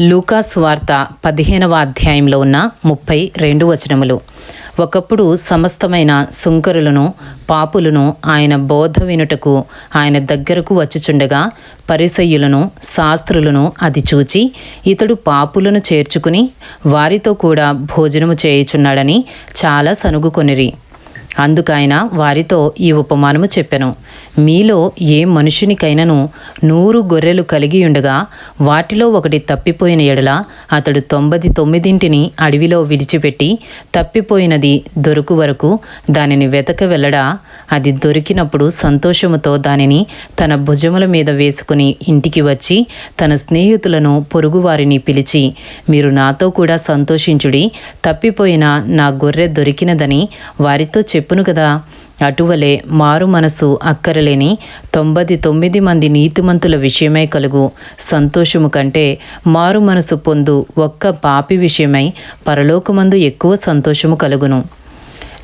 లూకాస్ వార్త పదిహేనవ అధ్యాయంలో ఉన్న ముప్పై రెండు వచనములు. ఒకప్పుడు సమస్తమైన సుంకరులను పాపులను ఆయన బోధ వినుటకు ఆయన దగ్గరకు వచ్చుచుండగా పరిసయ్యులను శాస్త్రులను అది చూచి ఇతడు పాపులను చేర్చుకుని వారితో కూడా భోజనము చేయుచున్నాడని చాలా సనుగుకొనిరి. అందుకైన వారితో ఈ ఉపమానము చెప్పెను. మీలో ఏ మనుషునికైనను నూరు గొర్రెలు కలిగి ఉండగా వాటిలో ఒకటి తప్పిపోయిన ఎడల అతడు తొంభది తొమ్మిదింటిని అడవిలో విడిచిపెట్టి తప్పిపోయినది దొరుకు వరకు దానిని వెతక వెళ్ళడా? అది దొరికినప్పుడు సంతోషముతో దానిని తన భుజముల మీద వేసుకుని ఇంటికి వచ్చి తన స్నేహితులను పొరుగువారిని పిలిచి మీరు నాతో కూడా సంతోషించుడి తప్పిపోయిన నా గొర్రె దొరికినదని వారితో చెప్పును కదా. అటువలే మారు మనసు అక్కరలేని తొంభది తొమ్మిది మంది నీతిమంతుల విషయమై కలుగు సంతోషము కంటే మారు మనసు పొందు ఒక్క పాపి విషయమై పరలోకమందు ఎక్కువ సంతోషము కలుగును.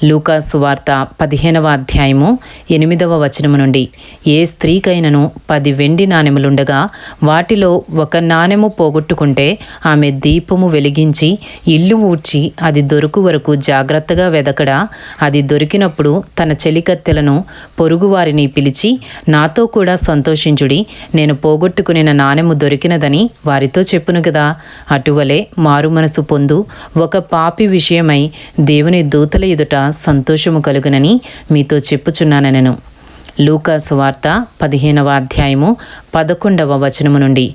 లూకాసు వార్త పదిహేనవ అధ్యాయము ఎనిమిదవ వచనము నుండి. ఏ స్త్రీకైనను పది వెండి నాణెములుండగా వాటిలో ఒక నాణెము పోగొట్టుకుంటే ఆమె దీపము వెలిగించి ఇల్లు ఊడ్చి అది దొరుకు వరకు జాగ్రత్తగా వెదకడా. అది దొరికినప్పుడు తన చెలికత్తెలను పొరుగువారిని పిలిచి నాతో కూడా సంతోషించుడి నేను పోగొట్టుకుని నాణెము దొరికినదని వారితో చెప్పును కదా అటువలే మారు మనసు పొందు ఒక పాపి విషయమై దేవుని దూతల ఎదుట సంతోషము కలుగునని మీతో చెప్పుచున్నానెనను లూకా సువార్త పదిహేనవ అధ్యాయము పదకొండవ వచనము నుండి.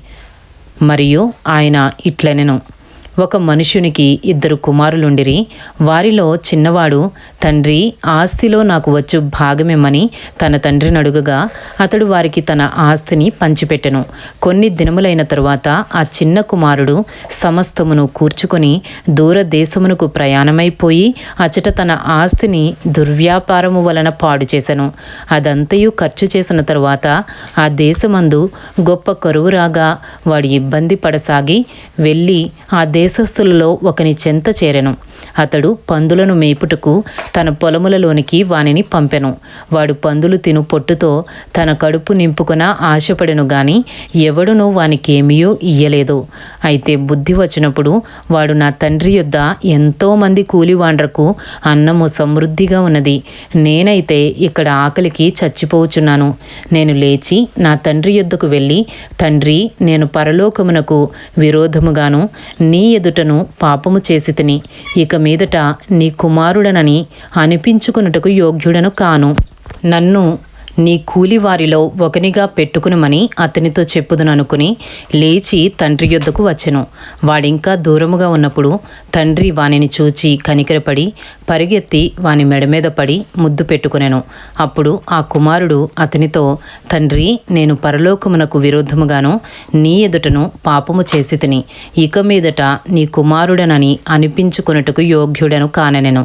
మరియు ఆయన ఇట్లనెను. ఒక మనుషునికి ఇద్దరు కుమారులుండిరి. వారిలో చిన్నవాడు తండ్రి ఆస్తిలో నాకు వచ్చు భాగమిమ్మని తన తండ్రిని అడుగగా అతడు వారికి తన ఆస్తిని పంచిపెట్టెను. కొన్ని దినములైన తరువాత ఆ చిన్న కుమారుడు సమస్తమును కూర్చుకొని దూరదేశమునకు ప్రయాణమైపోయి అచట తన ఆస్తిని దుర్వ్యాపారము వలన పాడు చేశాను అదంతయు ఖర్చు చేసిన తరువాత ఆ దేశమందు గొప్ప కరువు రాగా వాడు ఇబ్బంది పడసాగి వెళ్ళి ఆ దేశ దేశస్థులలో ఒకని చెంత చేరెను. అతడు పందులను మేపుటకు తన పొలములలోనికి వానిని పంపెను. వాడు పందులు తిను పొట్టుతో తన కడుపు నింపుకున ఆశపడెను గాని ఎవడునూ వానికేమీయూ ఇయ్యలేదు. అయితే బుద్ధి వచ్చినప్పుడు వాడు నా తండ్రి యొద్ద ఎంతోమంది కూలివాండ్రకు అన్నము సమృద్ధిగా ఉన్నది. నేనైతే ఇక్కడ ఆకలికి చచ్చిపోవచున్నాను నేను లేచి నా తండ్రి యొద్దకు వెళ్ళి తండ్రి నేను పరలోకమునకు విరోధముగాను నీ ఎదుటను పాపము చేసి తిని ఇక మీదట నీ కుమారుడనని అనిపించుకున్నటకు యోగ్యుడను కాను. నన్ను నీ కూలివారిలో ఒకనిగా పెట్టుకునమని అతనితో చెప్పుదుననుకుని లేచి తండ్రి యొద్దకు వచ్చెను. వాడింకా దూరముగా ఉన్నప్పుడు తండ్రి వానిని చూచి కనికరపడి పరిగెత్తి వాని మెడ మీద పడి ముద్దు పెట్టుకునెను. అప్పుడు ఆ కుమారుడు అతనితో తండ్రి నేను పరలోకమునకు విరుద్ధముగాను నీ ఎదుటను పాపము చేసి తిని ఇక మీదట నీ కుమారుడనని అనిపించుకున్నట్టుకు యోగ్యుడను కానెనెను.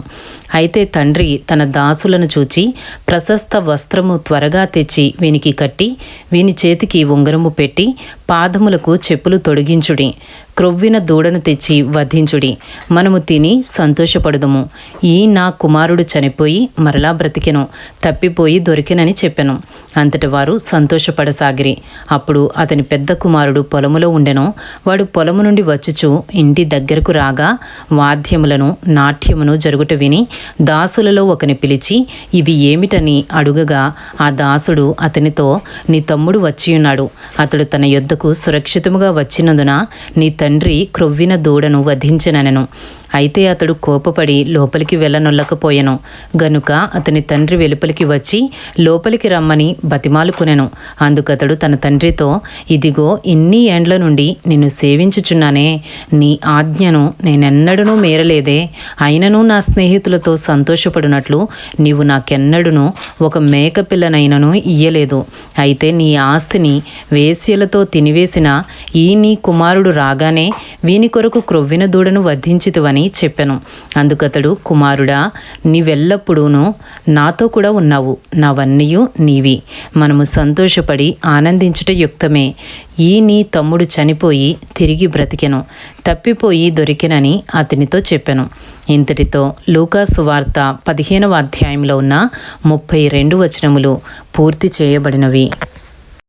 అయితే తండ్రి తన దాసులను చూచి ప్రశస్త వస్త్రము త్వర త్వరగా తెచ్చి వీనికి కట్టి వీని చేతికి ఉంగరము పెట్టి పాదములకు చెప్పులు తొడిగించుడి. క్రొవ్విన దూడను తెచ్చి వధించుడి. మనము తిని సంతోషపడదుము. ఈ నా కుమారుడు చనిపోయి మరలా బ్రతికెను. తప్పిపోయి దొరికినని చెప్పెను. అంతటి వారు సంతోషపడసాగిరి. అప్పుడు అతని పెద్ద కుమారుడు పొలములో ఉండెను. వాడు పొలము నుండి వచ్చుచు ఇంటి దగ్గరకు రాగా వాద్యములను నాట్యమును జరుగుట విని దాసులలో ఒకని పిలిచి ఇవి ఏమిటని అడుగగా ఆ దాసుడు అతనితో నీ తమ్ముడు వచ్చియున్నాడు. అతడు తన యొద్దకు సురక్షితముగా వచ్చినందున నీ తండ్రి క్రొవ్విన దూడను వధించననను. అయితే అతడు కోపపడి లోపలికి వెళ్ళనొల్లకపోయెను. గనుక అతని తండ్రి వెలుపలికి వచ్చి లోపలికి రమ్మని బతిమాలుకునెను. అందుకతడు తన తండ్రితో ఇదిగో ఇన్ని ఏండ్ల నుండి నిన్ను సేవించుచున్నానే. నీ ఆజ్ఞను నేనెన్నడూ మేరలేదే. అయినను నా స్నేహితులతో సంతోషపడినట్లు నీవు నాకెన్నడును ఒక మేక పిల్లనైనను ఇయ్యలేదు. అయితే నీ ఆస్తిని వేశ్యలతో తినివేసిన ఈ నీ కుమారుడు రాగానే వీని కొరకు క్రొవ్విన దూడను వధించితువని చెప్పెను. అందుకతడు కుమారుడా నీవెల్లప్పుడూను నాతో కూడా ఉన్నావు. నావన్నీయు నీవి. మనము సంతోషపడి ఆనందించుట యుక్తమే. ఈ నీ తమ్ముడు చనిపోయి తిరిగి బ్రతికెను. తప్పిపోయి దొరికినని అతనితో చెప్పాను. ఇంతటితో లూకాసు వార్త పదిహేనవ అధ్యాయంలో ఉన్న ముప్పై రెండు వచనములు పూర్తి చేయబడినవి.